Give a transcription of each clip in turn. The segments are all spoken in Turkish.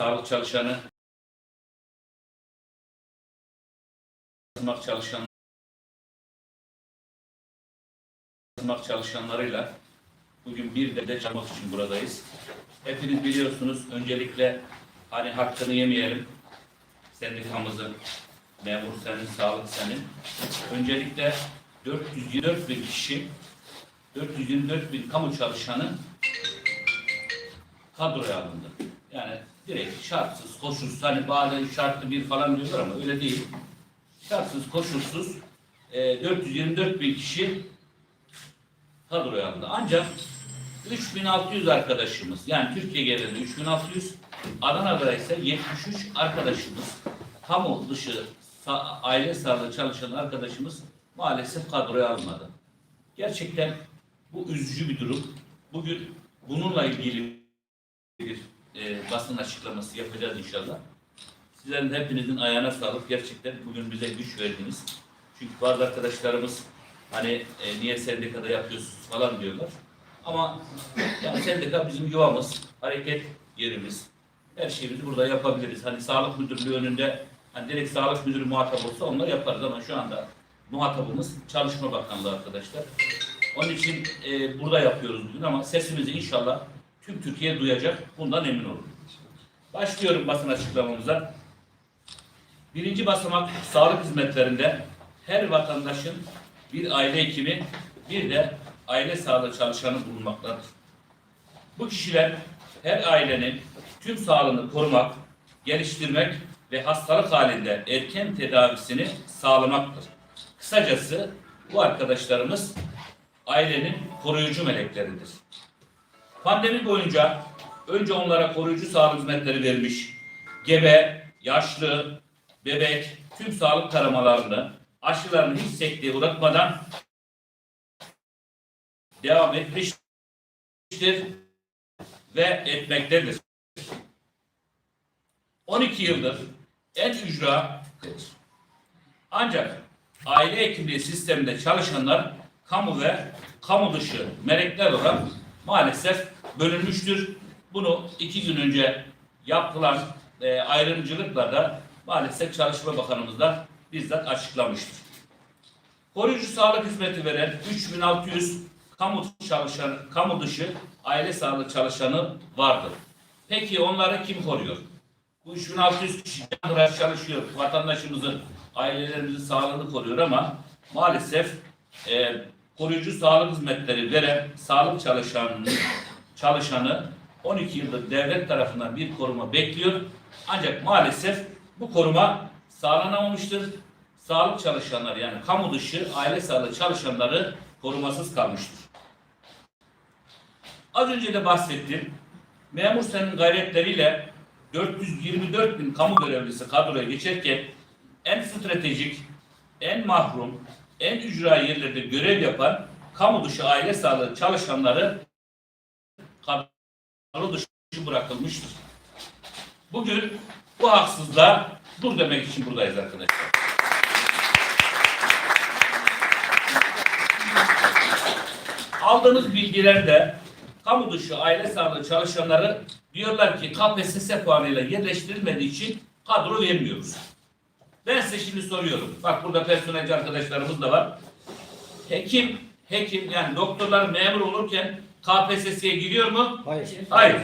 sağlık çalışanı, sağlık çalışan sağlık çalışanlarıyla bugün bir de de çalışmak için buradayız. Hepiniz biliyorsunuz öncelikle hani hakkını yemeyelim. Sendikamızın, memur senin, sağlık senin. Öncelikle 424 bin kişi, 424 bin kamu çalışanı kadroya alındı. Yani direkt şartsız, koşulsuz, hani bazen şartlı bir falan diyorlar ama öyle değil. Şartsız, koşulsuz e, 424 bin kişi kadroya alındı. Ancak 3600 arkadaşımız, yani Türkiye genelinde 3600, Adana'da ise 73 arkadaşımız, kamu dışı sa- aile sağlığı çalışan arkadaşımız maalesef kadroya alınmadı. Gerçekten bu üzücü bir durum. Bugün bununla ilgili bir e, basın açıklaması yapacağız inşallah. Sizlerin hepinizin ayağına sağlık. Gerçekten bugün bize güç verdiniz. Çünkü bazı arkadaşlarımız hani e, niye sendikada yapıyorsunuz falan diyorlar. Ama yani sendika bizim yuvamız, hareket yerimiz. Her şeyimizi burada yapabiliriz. Hani sağlık müdürlüğü önünde hani direkt sağlık müdürü muhatap olsa onlar yaparız ama şu anda muhatabımız Çalışma Bakanlığı arkadaşlar. Onun için e, burada yapıyoruz bugün ama sesimizi inşallah tüm Türkiye duyacak. Bundan emin olun. Başlıyorum basın açıklamamıza. Birinci basamak sağlık hizmetlerinde her vatandaşın bir aile hekimi, bir de aile sağlığı çalışanı bulunmaktadır. Bu kişiler her ailenin tüm sağlığını korumak, geliştirmek ve hastalık halinde erken tedavisini sağlamaktır. Kısacası bu arkadaşlarımız ailenin koruyucu melekleridir. Pandemi boyunca önce onlara koruyucu sağlık hizmetleri vermiş, gebe, yaşlı, bebek tüm sağlık taramalarını, aşılarını hiç sekteye bırakmadan devam etmiştir ve etmektedir. 12 yıldır en ücra ancak aile hekimliği sisteminde çalışanlar kamu ve kamu dışı melekler olarak maalesef bölünmüştür. Bunu iki gün önce yapılan e, ayrımcılıkla da maalesef Çalışma Bakanımız da bizzat açıklamıştır. Koruyucu sağlık hizmeti veren 3600 kamu çalışan, kamu dışı aile sağlığı çalışanı vardır. Peki onları kim koruyor? Bu 3600 kişi canlı çalışıyor. Vatandaşımızın, ailelerimizin sağlığını koruyor ama maalesef e, koruyucu sağlık hizmetleri veren sağlık çalışanının çalışanı 12 yıldır devlet tarafından bir koruma bekliyor. Ancak maalesef bu koruma sağlanamamıştır. Sağlık çalışanları yani kamu dışı aile sağlığı çalışanları korumasız kalmıştır. Az önce de bahsettim. Memur senin gayretleriyle 424 bin kamu görevlisi kadroya geçerken en stratejik, en mahrum, en ücra yerlerde görev yapan kamu dışı aile sağlığı çalışanları kadro dışı bırakılmıştır. Bugün bu haksızlığa dur demek için buradayız arkadaşlar. Aldığınız bilgilerde kamu dışı aile sağlığı çalışanları diyorlar ki KPSS puanıyla yerleştirilmediği için kadro vermiyoruz. Ben size şimdi soruyorum. Bak burada personelci arkadaşlarımız da var. Hekim, hekim yani doktorlar memur olurken KPSS'ye giriyor mu? Hayır. Hayır.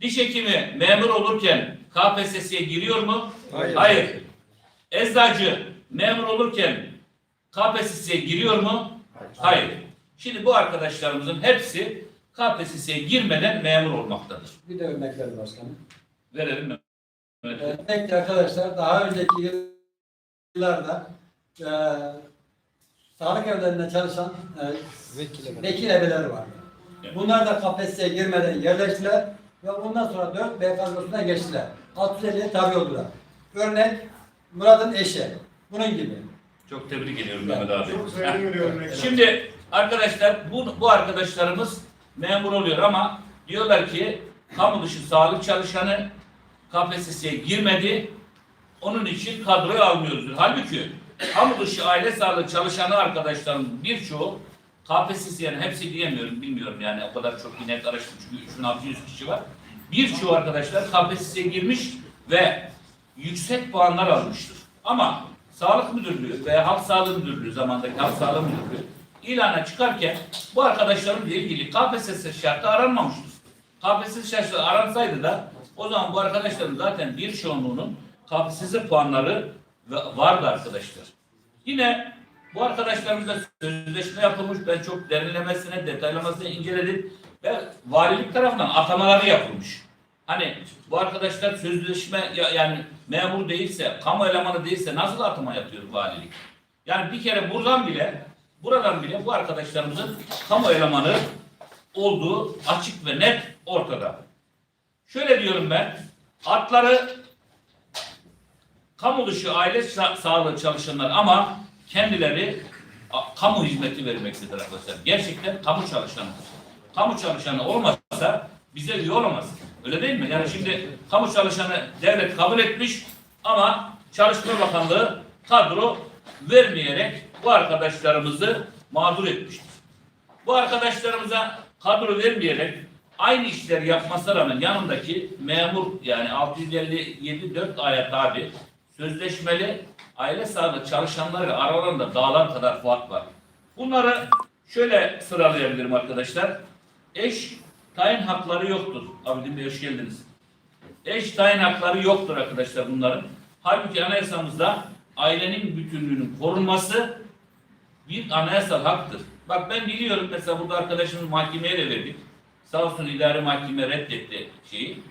Diş hekimi memur olurken KPSS'ye giriyor mu? Hayır. Eczacı memur olurken KPSS'ye giriyor mu? Hayır. Şimdi bu arkadaşlarımızın hepsi KPSS'ye girmeden memur olmaktadır. Bir de örnekler başkanım. Verelim mi? Evet. Örnek arkadaşlar daha önceki yıllarda e, sağlık evlerinde çalışan e, vekil ebeler vardı. Bunlar da KPSS'ye girmeden yerleştiler ve ondan sonra 4 B kadrosuna geçtiler. 650'ye tabi oldular. Örnek Murat'ın eşi. Bunun gibi. Çok tebrik ediyorum Mehmet abi. Çok sayılı bir örnek. Şimdi arkadaşlar bu, bu arkadaşlarımız memur oluyor ama diyorlar ki kamu dışı sağlık çalışanı KPSS'ye girmedi. Onun için kadroya almıyoruz. Halbuki kamu dışı aile sağlığı çalışanı arkadaşlarımın birçoğu KPSS yani hepsi diyemiyorum bilmiyorum yani o kadar çok yine karıştım çünkü 3600 kişi var. birçoğu arkadaşlar KPSS'ye girmiş ve yüksek puanlar almıştır. Ama Sağlık Müdürlüğü veya Halk Sağlığı Müdürlüğü zamandaki Halk Sağlığı Müdürlüğü ilana çıkarken bu arkadaşlarımla ilgili KPSS şartı aranmamıştır. KPSS şartı aransaydı da o zaman bu arkadaşların zaten bir çoğunluğunun KPSS puanları va- vardı arkadaşlar. Yine bu arkadaşlarımızla sözleşme yapılmış. Ben çok derinlemesine, detaylamasına inceledim. Ve valilik tarafından atamaları yapılmış. Hani bu arkadaşlar sözleşme ya- yani memur değilse, kamu elemanı değilse nasıl atama yapıyor valilik? Yani bir kere buradan bile, buradan bile bu arkadaşlarımızın kamu elemanı olduğu açık ve net ortada. Şöyle diyorum ben, atları kamu dışı aile sa- sağlığı çalışanlar ama kendileri kamu hizmeti vermektedir arkadaşlar. Gerçekten kamu çalışanı. Kamu çalışanı olmazsa bize üye olamaz. Öyle değil mi? Yani şimdi kamu çalışanı devlet kabul etmiş ama Çalışma Bakanlığı kadro vermeyerek bu arkadaşlarımızı mağdur etmiştir. Bu arkadaşlarımıza kadro vermeyerek aynı işleri yapmasına rağmen yanındaki memur yani 657 4 aya tabi sözleşmeli aile sağlığı çalışanlarıyla aralarında dağlar kadar fark var. Bunları şöyle sıralayabilirim arkadaşlar. Eş tayin hakları yoktur. Abidin Bey hoş geldiniz. Eş tayin hakları yoktur arkadaşlar bunların. Halbuki anayasamızda ailenin bütünlüğünün korunması bir anayasal haktır. Bak ben biliyorum mesela burada arkadaşımız mahkemeye de verdik. Sağ olsun idare mahkeme reddetti şeyi.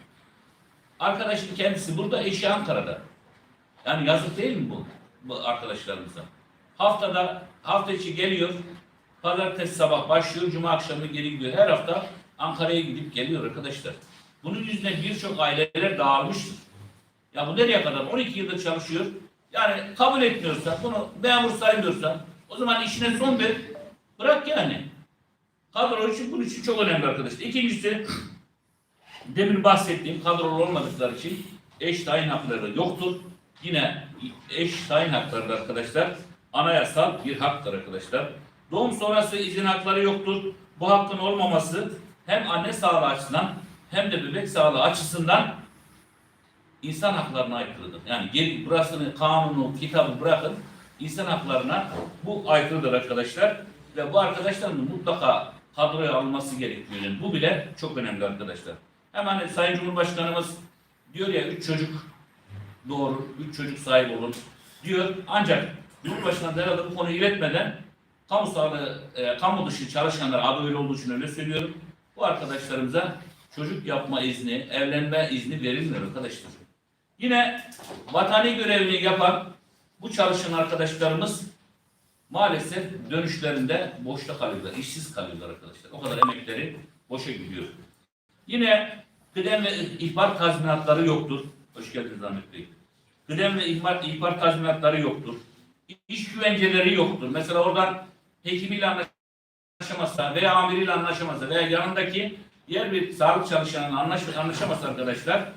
Arkadaşın kendisi burada, eşi Ankara'da. Yani yazık değil mi bu, bu arkadaşlarımıza? Haftada, hafta içi geliyor, pazartesi sabah başlıyor, cuma akşamı geri gidiyor. Her hafta Ankara'ya gidip geliyor arkadaşlar. Bunun yüzünden birçok aileler dağılmıştır. Ya bu nereye kadar? 12 yıldır çalışıyor. Yani kabul etmiyorsa, bunu memur saymıyorsa o zaman işine son ver. Bırak yani. Kadro için bunun için çok önemli arkadaşlar. İkincisi demin bahsettiğim kadrolu olmadıkları için eş tayin hakları yoktur. Yine eş tayin hakları da arkadaşlar anayasal bir haktır arkadaşlar. Doğum sonrası izin hakları yoktur. Bu hakkın olmaması hem anne sağlığı açısından hem de bebek sağlığı açısından insan haklarına aykırıdır. Yani geri, burasını kanunu, kitabı bırakın insan haklarına bu aykırıdır arkadaşlar. Ve bu arkadaşların mutlaka kadroya alınması gerekiyor. Yani bu bile çok önemli arkadaşlar. Hemen Sayın Cumhurbaşkanımız diyor ya üç çocuk doğru, üç çocuk sahibi olun diyor. Ancak Cumhurbaşkanı herhalde bu konuyu iletmeden kamu sağlığı, e, kamu dışı çalışanlar adı öyle olduğu için öyle söylüyorum. Bu arkadaşlarımıza çocuk yapma izni, evlenme izni verilmiyor arkadaşlar. Yine vatani görevini yapan bu çalışan arkadaşlarımız maalesef dönüşlerinde boşta kalıyorlar, işsiz kalıyorlar arkadaşlar. O kadar emekleri boşa gidiyor. Yine kıdem ve ihbar tazminatları yoktur. Hoş geldiniz Ahmet Bey. Kıdem ve ihbar, ihbar tazminatları yoktur. İş güvenceleri yoktur. Mesela oradan hekimiyle anlaşamazsa veya amiriyle anlaşamazsa veya yanındaki diğer bir sağlık çalışanıyla anlaş, anlaşamazsa arkadaşlar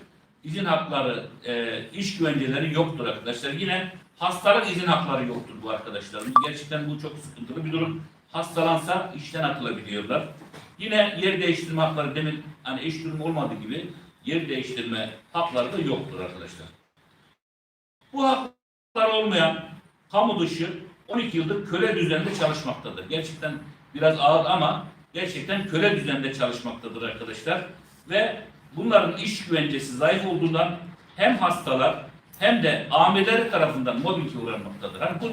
izin hakları, e, iş güvenceleri yoktur arkadaşlar. Yine hastalık izin hakları yoktur bu arkadaşlarımız. Gerçekten bu çok sıkıntılı bir durum. Hastalansa işten atılabiliyorlar. Yine yer değiştirme hakları demin hani eş durum olmadığı gibi yer değiştirme hakları da yoktur arkadaşlar. Bu haklar olmayan kamu dışı 12 yıldır köle düzeninde çalışmaktadır. Gerçekten biraz ağır ama gerçekten köle düzeninde çalışmaktadır arkadaşlar. Ve bunların iş güvencesi zayıf olduğundan hem hastalar hem de amirleri tarafından mobbinge uğranmaktadır. Hani bunu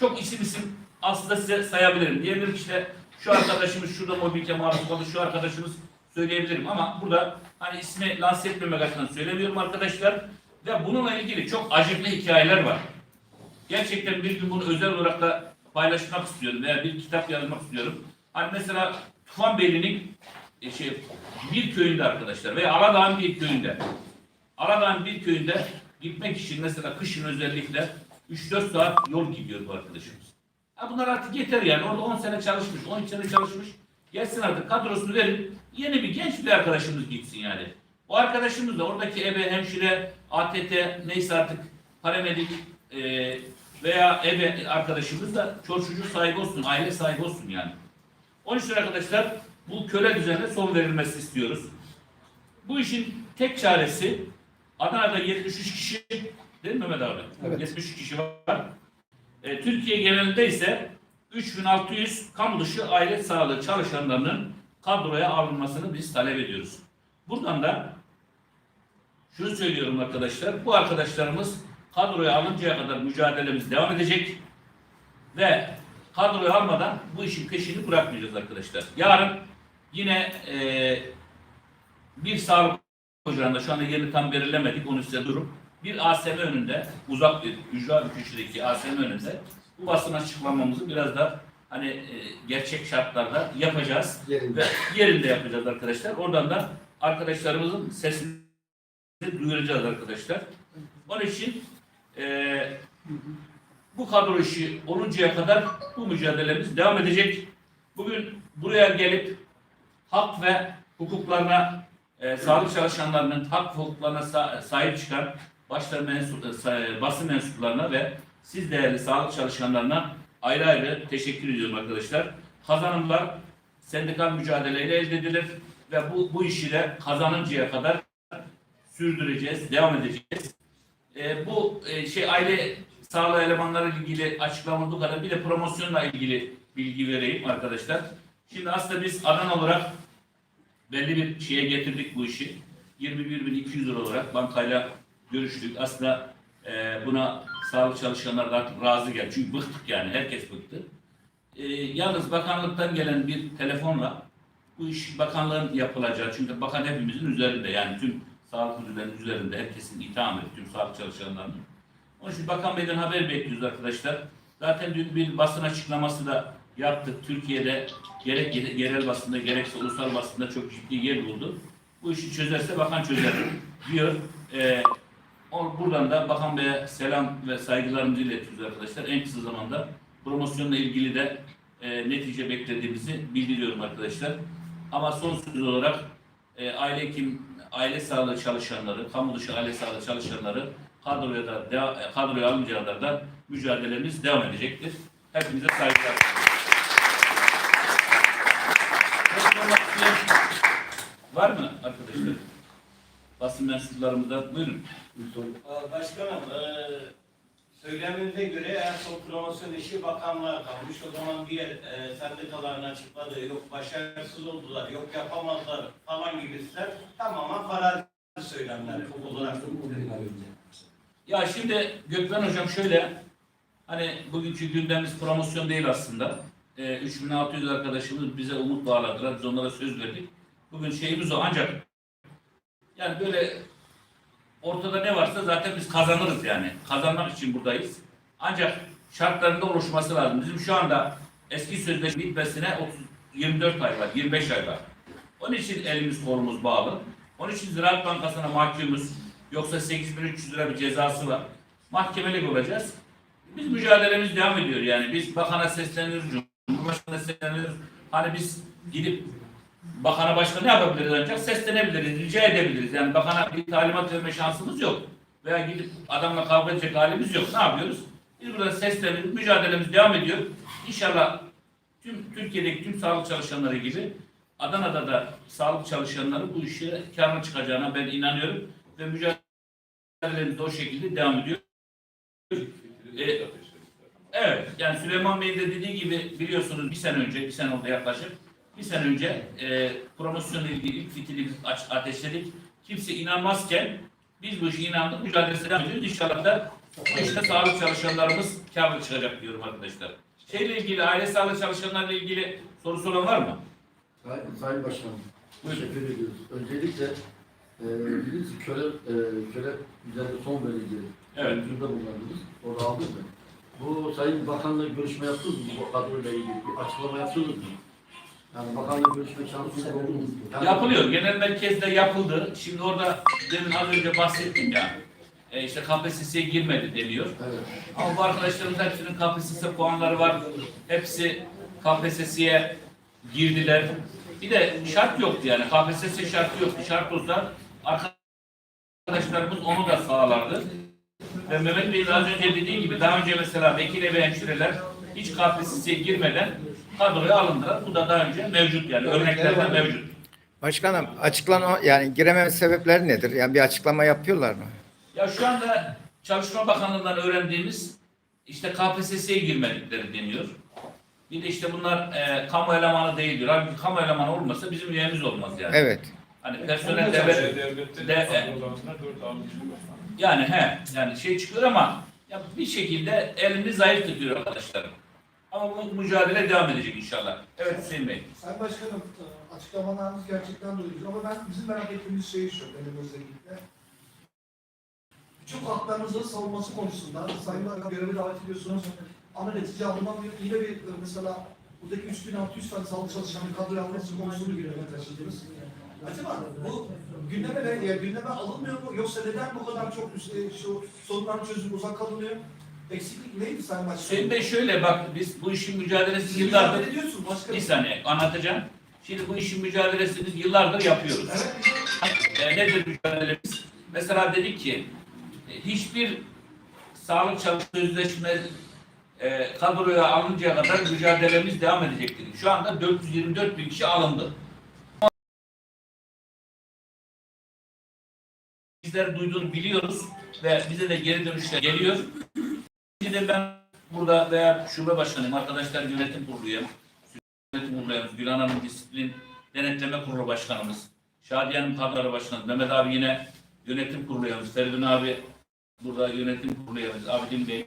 çok isim isim aslında size sayabilirim. Diyebilirim işte şu arkadaşımız şurada mobbinge maruz kaldı, şu arkadaşımız söyleyebilirim ama burada hani ismi lanse etmemek açısından söylemiyorum arkadaşlar. Ve bununla ilgili çok acıklı hikayeler var. Gerçekten bir gün bunu özel olarak da paylaşmak istiyorum veya bir kitap yazmak istiyorum. Hani mesela Tufanbeyli'nin e, şey, bir köyünde arkadaşlar veya Aladağ'ın bir köyünde. Aladağ'ın bir köyünde gitmek için mesela kışın özellikle 3-4 saat yol gidiyor bu arkadaşımız. Ha bunlar artık yeter yani. Orada 10 sene çalışmış, 12 sene çalışmış. Gelsin artık kadrosunu verin. Yeni bir genç bir arkadaşımız gitsin yani. O arkadaşımız da oradaki ebe, hemşire, ATT neyse artık paramedik e, veya ebe arkadaşımız da çocuk sahibi olsun, aile sahibi olsun yani. Onun için arkadaşlar bu köle düzenine son verilmesi istiyoruz. Bu işin tek çaresi Adana'da 73 kişi değil mi Mehmet abi? Evet. 73 kişi var. E, Türkiye genelinde ise 3600 kamu dışı aile sağlığı çalışanlarının kadroya alınmasını biz talep ediyoruz. Buradan da şunu söylüyorum arkadaşlar. Bu arkadaşlarımız kadroya alıncaya kadar mücadelemiz devam edecek ve kadroya almadan bu işin peşini bırakmayacağız arkadaşlar. Yarın yine e, bir sağlık ocağında şu anda yerini tam belirlemedik onu size durum. Bir ASM önünde uzak bir ücra köşedeki ASM önünde bu basın açıklamamızı biraz da hani e, gerçek şartlarda yapacağız. Yerinde. Ve yerinde yapacağız arkadaşlar. Oradan da arkadaşlarımızın sesini duyuracağız arkadaşlar. Onun için e, bu kadro işi oluncaya kadar bu mücadelemiz devam edecek. Bugün buraya gelip hak ve hukuklarına e, sağlık çalışanlarının hak ve hukuklarına sa- sahip çıkan başta mensup, e, basın mensuplarına ve siz değerli sağlık çalışanlarına ayrı ayrı teşekkür ediyorum arkadaşlar. Kazanımlar sendikal mücadeleyle elde edilir ve bu, bu işi de kazanıncaya kadar sürdüreceğiz, devam edeceğiz. E, bu e, şey aile sağlığı elemanları ile ilgili açıklamadığı kadar bir de promosyonla ilgili bilgi vereyim arkadaşlar. Şimdi aslında biz Adana olarak belli bir şeye getirdik bu işi. 21.200 lira olarak bankayla görüştük. Aslında e, buna sağlık çalışanlar da artık razı geldi. Çünkü bıktık yani. Herkes bıktı. E, yalnız bakanlıktan gelen bir telefonla bu iş bakanlığın yapılacağı. Çünkü bakan hepimizin üzerinde yani tüm sağlık müdürlerinin üzerinde herkesin itham etti tüm sağlık çalışanlarının. Onun için Bakan Bey'den haber bekliyoruz arkadaşlar. Zaten dün bir basın açıklaması da yaptık. Türkiye'de gerek ye- yerel basında gerekse ulusal basında çok ciddi yer buldu. Bu işi çözerse bakan çözer diyor. Ee, buradan da Bakan Bey'e selam ve saygılarımızı iletiyoruz arkadaşlar. En kısa zamanda promosyonla ilgili de e, netice beklediğimizi bildiriyorum arkadaşlar. Ama son söz olarak e, aile hekim, aile sağlığı çalışanları, kamu dışı aile sağlığı çalışanları kadroya da deva- kadroya alınca kadar da mücadelemiz devam edecektir. Hepinize saygılar. Var mı arkadaşlar? Basın mensuplarımızdan buyurun. Başkanım, eee söyleminize göre en son promosyon işi bakanlığa kalmış. O zaman diğer eee sendikaların açıkladığı yok başarısız oldular, yok yapamazlar falan gibisiler tamamen farazi söylemler olarak. Ya şimdi Gökmen Hocam şöyle, hani bugünkü gündemimiz promosyon değil aslında. Ee, 3600 arkadaşımız bize umut bağladılar, biz onlara söz verdik. Bugün şeyimiz o ancak yani böyle ortada ne varsa zaten biz kazanırız yani. Kazanmak için buradayız. Ancak şartlarında oluşması lazım. Bizim şu anda eski sözleşme bitmesine 30, 24 ay var, 25 ay var. Onun için elimiz kolumuz bağlı. Onun için Ziraat Bankası'na mahkumuz. Yoksa 8300 lira bir cezası var. Mahkemelik olacağız. Biz mücadelemiz devam ediyor yani. Biz bakana sesleniyoruz, Cumhurbaşkanı'na sesleniyoruz. Hani biz gidip bakana başka ne yapabiliriz ancak seslenebiliriz, rica edebiliriz. Yani bakana bir talimat verme şansımız yok. Veya gidip adamla kavga edecek halimiz yok. Ne yapıyoruz? Biz burada sesleniyoruz, mücadelemiz devam ediyor. İnşallah tüm Türkiye'deki tüm sağlık çalışanları gibi Adana'da da sağlık çalışanları bu işe karlı çıkacağına ben inanıyorum ve mücadelemiz de o şekilde devam ediyor. Ee, evet, yani Süleyman Bey'in de dediği gibi biliyorsunuz bir sene önce, bir sene oldu yaklaşık, bir sene önce e, promosyonla ilgili ilk fitili ateşledik. Kimse inanmazken biz bu işe inandık, mücadelesine devam ediyoruz. İnşallah da işte sağlık çalışanlarımız karlı çıkacak diyorum arkadaşlar. Şeyle ilgili, aile sağlık çalışanlarla ilgili sorusu olan var mı? Sayın, Sayın Başkanım, Buyurun. teşekkür ediyoruz. Öncelikle e, bilirsiniz köle, e, köle üzerinde son verildi. Evet. Mevzuda bulundunuz. Orada aldınız mı? Bu Sayın Bakan'la görüşme yaptınız mı? Bu kadroyla ilgili bir açıklama yaptınız mı? Yani Bakan'la görüşme şansınız oldu mu? Yani- Yapılıyor. Genel merkezde yapıldı. Şimdi orada demin az önce bahsettim ya. E, işte KPSS'ye girmedi deniyor. Evet. Ama bu arkadaşlarımız hepsinin KPSS puanları var. Hepsi KPSS'ye girdiler. Bir de şart yoktu yani. KPSS şartı yoktu. Şart olsa arkadaşlarımız onu da sağlardı. Ve Mehmet Bey'in az önce dediği gibi daha önce mesela vekil ve hemşireler hiç KPSS'ye girmeden kadroya alındılar. Bu da daha önce mevcut yani. Örneklerden mevcut. Başkanım açıklama yani girememe sebepleri nedir? Yani bir açıklama yapıyorlar mı? Ya şu anda Çalışma Bakanlığı'ndan öğrendiğimiz işte KPSS'ye girmedikleri deniyor. Bir de işte bunlar e, kamu elemanı değil diyor. Halbuki kamu elemanı olmasa bizim üyemiz olmaz yani. Evet. Hani personel devlet de, e, yani he yani şey çıkıyor ama ya bir şekilde elini zayıf tutuyor arkadaşlarım. Ama bu mücadele devam edecek inşallah. Evet Hüseyin Bey. Sayın Başkanım, açıklamalarınız gerçekten doyurucu ama ben bizim merak ettiğimiz şey şu, benim özellikle. Çok haklarınızın savunması konusunda Sayın Bakan görevi davet ediyorsunuz. Ama netice alınan bir, yine bir mesela buradaki 3600 tane sağlık çalışanı kadro yapması konusunu gündeme taşıdınız. Acaba bu gündeme, ve- gündeme alınmıyor mu? Yoksa neden bu kadar çok e, şu sorunların çözümü uzak kalınıyor? Eksiklik neydi Sayın Başkanım? Hüseyin Bey şöyle bak biz bu işin mücadelesini yıllardır mücadele ediyorsunuz başkanım. bir saniye anlatacağım. Şimdi bu işin mücadelesini yıllardır yapıyoruz. Evet, E, nedir mücadelemiz? Mesela dedik ki e, hiçbir sağlık çalışma sözleşme e, kadroya alıncaya kadar mücadelemiz devam edecek dedik. Şu anda 424 bin kişi alındı. Bizler duyduğunu biliyoruz ve bize de geri dönüşler geliyor. Şimdi ben burada veya şube başkanıyım, arkadaşlar yönetim kuruluyum. Yönetim kuruluyuz. Gülhan Hanım disiplin denetleme kurulu başkanımız. Şadiye Hanım kadroları başkanımız. Mehmet abi yine yönetim kurulu üyemiz. Feridun abi burada yönetim kurulu üyemiz. Abidin Bey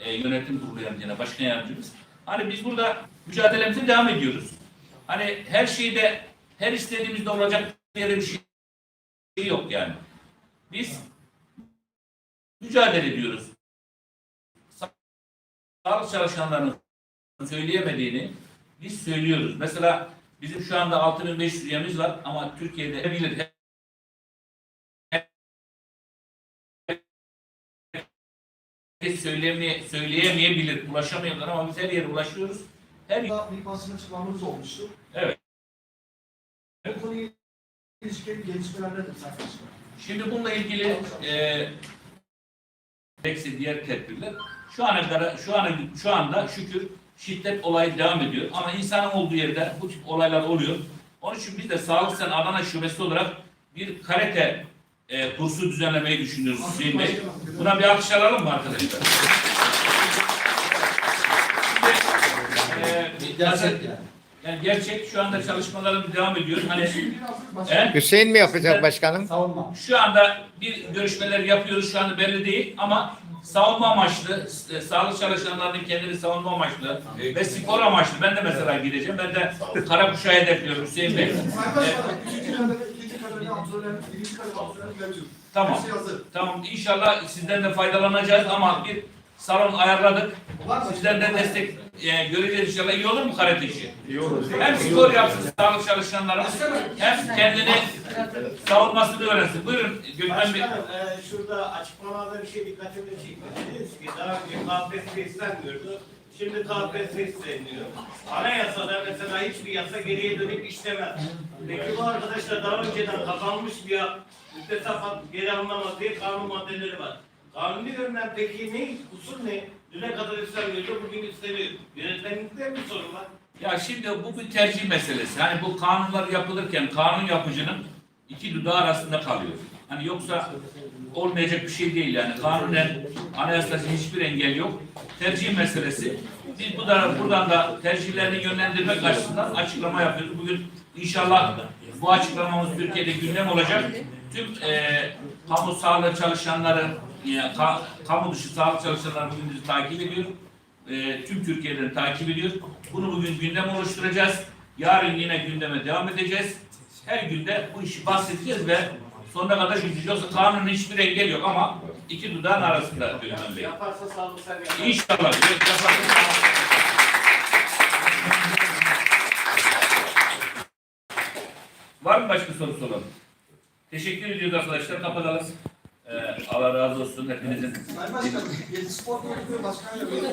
e, yönetim kurulu üyemiz yine başkan yardımcımız. Hani biz burada mücadelemize devam ediyoruz. Hani her şeyde her istediğimizde olacak diye bir şey yok yani. Biz mücadele ediyoruz. Sağlık çalışanlarının söyleyemediğini biz söylüyoruz. Mesela bizim şu anda 6500 üyemiz var ama Türkiye'de bilir herkes söyleyemeye, söyleyemeyebilir, ulaşamayabilir ama biz her yere ulaşıyoruz. Her bir basın açıklamamız olmuştu. Evet. Bu konuya ilişkin gelişmeler nedir? Şimdi bununla ilgili e, eksi diğer tedbirler şu ana kadar şu ana şu anda şükür şiddet olayı devam ediyor ama insanın olduğu yerde bu tip olaylar oluyor. Onun için biz de Sağlık Sen Adana Şubesi olarak bir karate e, kursu düzenlemeyi düşünüyoruz Hüseyin Bey. Buna bir alkış alalım mı arkadaşlar? Şimdi, e, yani. Yani gerçek şu anda çalışmalarımız devam ediyor. Hani Biraz başkanım. e, Hüseyin mi yapacak başkanım? Savunma. şu anda bir görüşmeler yapıyoruz şu anda belli değil ama savunma amaçlı, e, sağlık çalışanlarının kendini savunma amaçlı ve spor amaçlı. Ben de mesela gideceğim. Ben de Karakuşa'ya hedefliyorum Hüseyin Bey. Sayın Başkanım, ikinci kademe, ikinci kademe antrenör, birinci kademe antrenör mevcut. Tamam. Hazır. Tamam inşallah sizden de faydalanacağız ama bir salon ayarladık. De destek e, göreceğiz inşallah. İyi olur mu karate işi? İyi olur. Hem spor yapsın sağlık çalışanlarımız hem kendini savunmasını öğrensin. Buyurun Gökmen Bey. Başkanım, e, şurada açıklamalarda bir şey dikkatimi çekti. Dediniz ki daha önce KPSS istenmiyordu. Şimdi KPSS isteniyor. Anayasada mesela hiçbir yasa geriye dönük işlemez. Peki bu arkadaşlar daha önceden kazanmış bir müstesafat geri alınamaz diye kanun maddeleri var. Kanuni yönden peki ne, usul ne? Düne kadar istemiyordu, bugün isteniyor. Yönetmenlikte mi sorun var? Ya şimdi bu bir tercih meselesi. Hani bu kanunlar yapılırken kanun yapıcının iki dudağı arasında kalıyor. Hani yoksa olmayacak bir şey değil yani. Kanunen anayasada hiçbir engel yok. Tercih meselesi. Biz bu da buradan da tercihlerini yönlendirmek açısından açıklama yapıyoruz. Bugün inşallah bu açıklamamız Türkiye'de gündem olacak. Tüm e, kamu sağlığı çalışanları, e, ka- kamu dışı sağlık çalışanları bugün bizi takip ediyor e, tüm Türkiye'den takip ediyor. Bunu bugün gündem oluşturacağız. Yarın yine gündeme devam edeceğiz. Her günde bu işi bahsedeceğiz ve sonuna kadar gideceğiz. Yoksa kanunun hiçbir engel yok ama iki dudağın arasında Gökmen Bey. Yaparsa sağlık sen yapar. İnşallah. Evet, yaparsın. Var mı başka sorusu olan? Teşekkür ediyoruz arkadaşlar. Kapatalım. Ee, Allah razı olsun hepinizin. Sayın Başkanım, Yedi Spor Kulübü Başkanı'yla